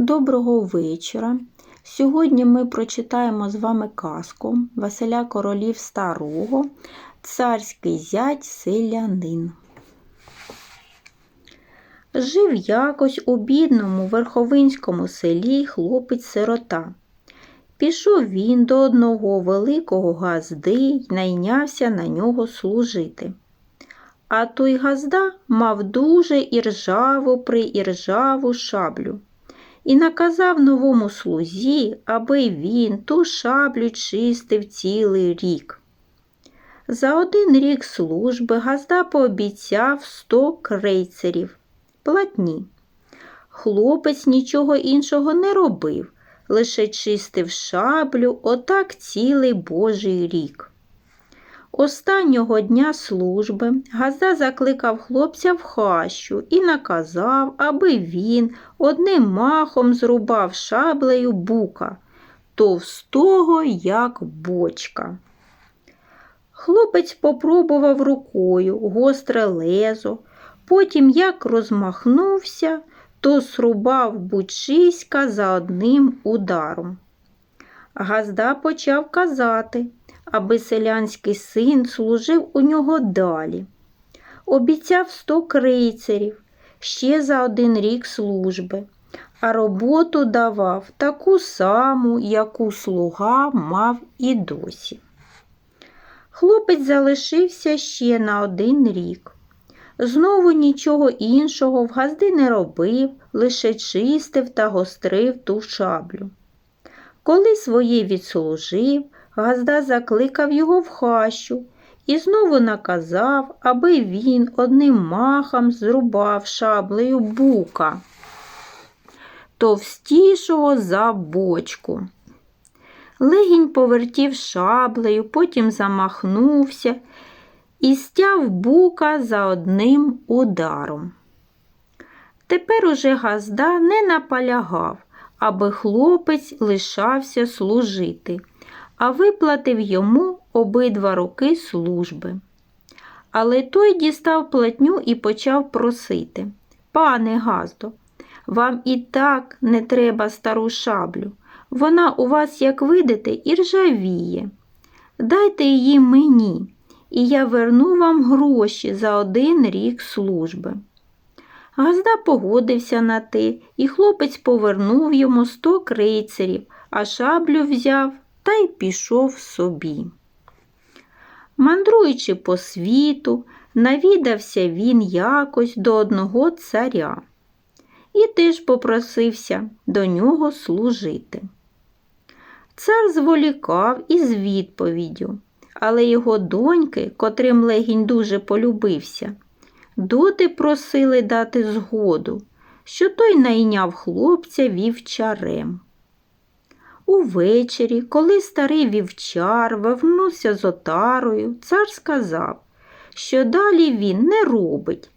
Доброго вечора. Сьогодні ми прочитаємо з вами казку Василя Королів Старого, Царський зять селянин. Жив якось у бідному верховинському селі хлопець-сирота. Пішов він до одного великого газди й найнявся на нього служити. А той газда мав дуже іржаву приіржаву шаблю і наказав новому слузі, аби він ту шаблю чистив цілий рік. За один рік служби газда пообіцяв сто крейцерів платні. Хлопець нічого іншого не робив, лише чистив шаблю отак цілий божий рік. Останнього дня служби Газда закликав хлопця в хащу і наказав, аби він одним махом зрубав шаблею бука, товстого, як бочка. Хлопець попробував рукою гостре лезо, потім як розмахнувся, то срубав бучиська за одним ударом. Газда почав казати аби селянський син служив у нього далі. Обіцяв сто крейцерів ще за один рік служби, а роботу давав таку саму, яку слуга мав і досі. Хлопець залишився ще на один рік. Знову нічого іншого в газди не робив, лише чистив та гострив ту шаблю. Коли своє відслужив, Газда закликав його в хащу і знову наказав, аби він одним махом зрубав шаблею бука, товстішого за бочку. Легінь повертів шаблею, потім замахнувся і стяв бука за одним ударом. Тепер уже Газда не наполягав, аби хлопець лишався служити а виплатив йому обидва роки служби. Але той дістав платню і почав просити Пане Газдо, вам і так не треба стару шаблю. Вона у вас, як видите, і ржавіє. Дайте її мені, і я верну вам гроші за один рік служби. Газда погодився на те, і хлопець повернув йому сто крейцерів, а шаблю взяв та й пішов собі. Мандруючи по світу, навідався він якось до одного царя і теж попросився до нього служити. Цар зволікав із відповіддю, але його доньки, котрим легінь дуже полюбився, доти просили дати згоду, що той найняв хлопця вівчарем. Увечері, коли старий вівчар вернувся з отарою, цар сказав, що далі він не робить,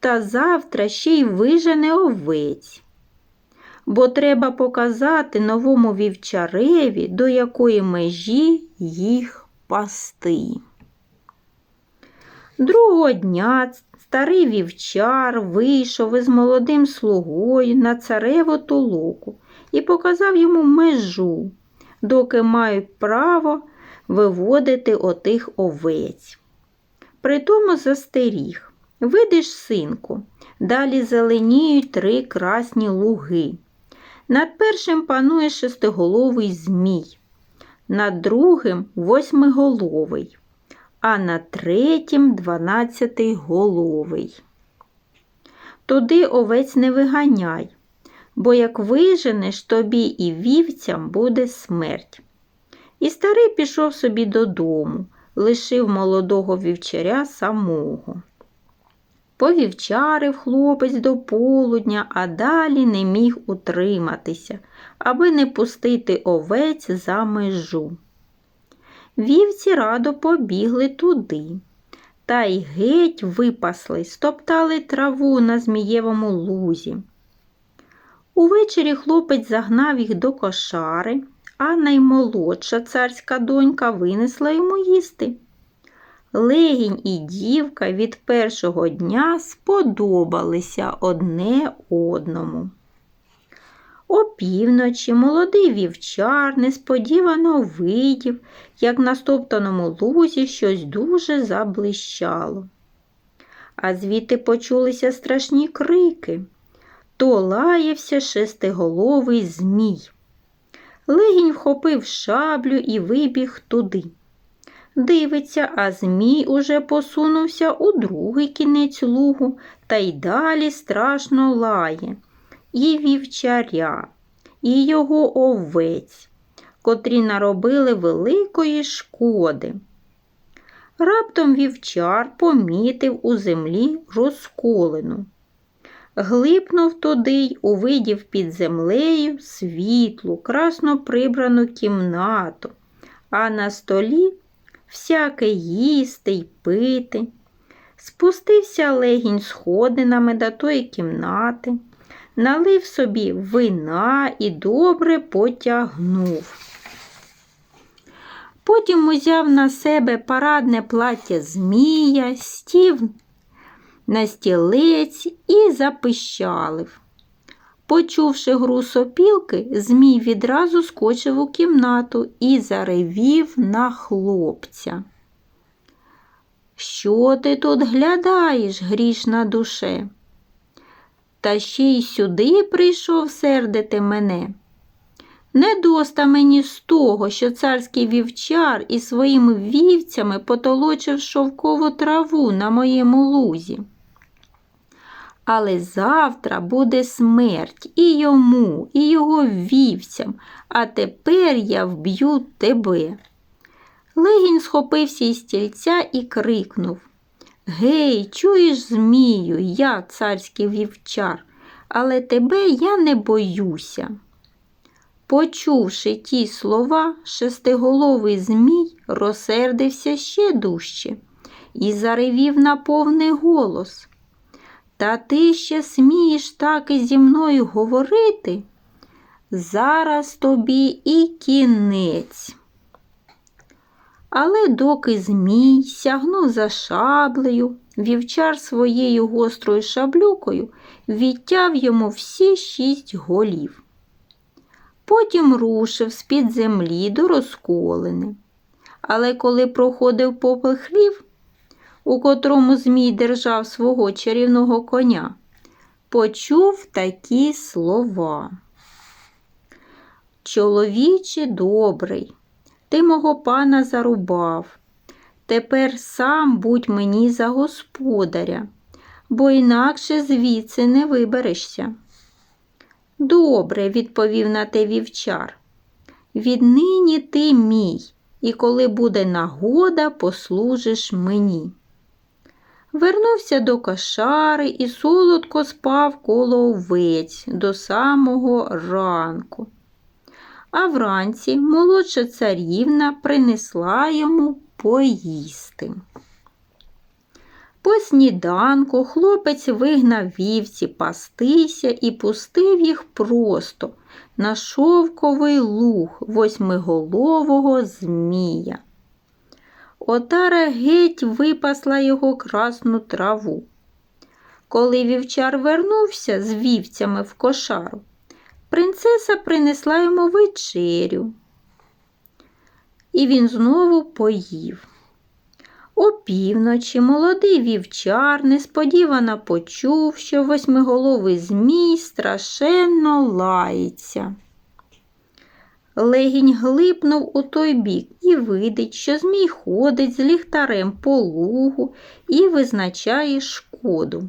та завтра ще й вижене овець. Бо треба показати новому вівчареві, до якої межі їх пасти. Другого дня старий вівчар вийшов із молодим слугою на цареву толоку і показав йому межу, доки мають право виводити отих овець. Притому застеріг видиш, синку, далі зеленіють три красні луги. Над першим панує шестиголовий змій, над другим восьмиголовий, а над третім дванадцятиголовий. Туди овець не виганяй, бо як виженеш тобі і вівцям буде смерть. І старий пішов собі додому, лишив молодого вівчаря самого. Повівчарив хлопець до полудня, а далі не міг утриматися, аби не пустити овець за межу. Вівці радо побігли туди, та й геть випасли, стоптали траву на Змієвому лузі. Увечері хлопець загнав їх до кошари, а наймолодша царська донька винесла йому їсти. Легінь і дівка від першого дня сподобалися одне одному. Опівночі молодий вівчар несподівано видів, як на стоптаному лузі щось дуже заблищало. А звідти почулися страшні крики. То лаявся шестиголовий змій. Легінь вхопив шаблю і вибіг туди. Дивиться, а Змій уже посунувся у другий кінець лугу та й далі страшно лає. І вівчаря, і його овець, котрі наробили великої шкоди. Раптом вівчар помітив у землі розколину. Глипнув туди й увидів під землею світлу, красно прибрану кімнату, а на столі всяке їсти й пити. Спустився легінь сходинами до тої кімнати, налив собі вина і добре потягнув. Потім узяв на себе парадне плаття змія, стів на стілець і запищалив. Почувши гру сопілки, Змій відразу скочив у кімнату і заревів на хлопця. Що ти тут глядаєш, грішна душе? Та ще й сюди прийшов сердити мене. Не доста мені з того, що царський вівчар із своїми вівцями потолочив шовкову траву на моєму лузі. Але завтра буде смерть і йому, і його вівцям, а тепер я вб'ю тебе. Легінь схопився із стільця і крикнув Гей, чуєш, Змію, я царський вівчар, але тебе я не боюся. Почувши ті слова, шестиголовий Змій розсердився ще дужче і заревів на повний голос. Та ти ще смієш так і зі мною говорити? Зараз тобі і кінець. Але доки Змій сягнув за шаблею, вівчар своєю гострою шаблюкою відтяв йому всі шість голів. Потім рушив з-під землі до розколини. Але коли проходив попел хлів, у котрому Змій держав свого чарівного коня, почув такі слова. Чоловіче добрий, ти мого пана зарубав. Тепер сам будь мені за господаря, бо інакше звідси не виберешся. Добре, відповів на те вівчар. Віднині ти мій, і коли буде нагода, послужиш мені. Вернувся до кошари і солодко спав коло овець до самого ранку. А вранці молодша царівна принесла йому поїсти. По сніданку хлопець вигнав вівці пастися і пустив їх просто на шовковий луг восьмиголового змія. Отара геть випасла його красну траву. Коли вівчар вернувся з вівцями в кошару, принцеса принесла йому вечерю, і він знову поїв. Опівночі молодий вівчар несподівано почув, що восьмиголовий змій страшенно лається. Легінь глипнув у той бік і видить, що Змій ходить з ліхтарем по лугу і визначає шкоду.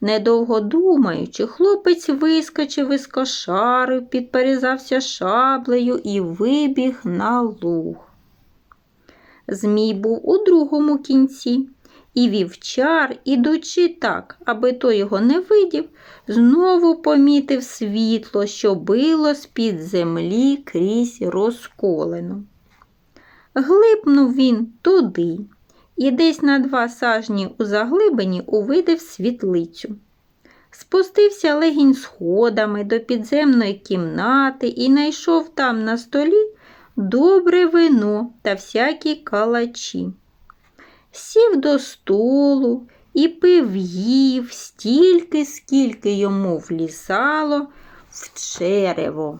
Недовго думаючи, хлопець вискочив із кошари, підперезався шаблею і вибіг на луг. Змій був у другому кінці, і вівчар, ідучи так, аби той його не видів, знову помітив світло, що било з-під землі крізь розколену. Глипнув він туди і десь на два сажні у заглибині увидив світлицю. Спустився легінь сходами до підземної кімнати і знайшов там на столі добре вино та всякі калачі. Сів до столу і пив їв стільки, скільки йому влізало в черево.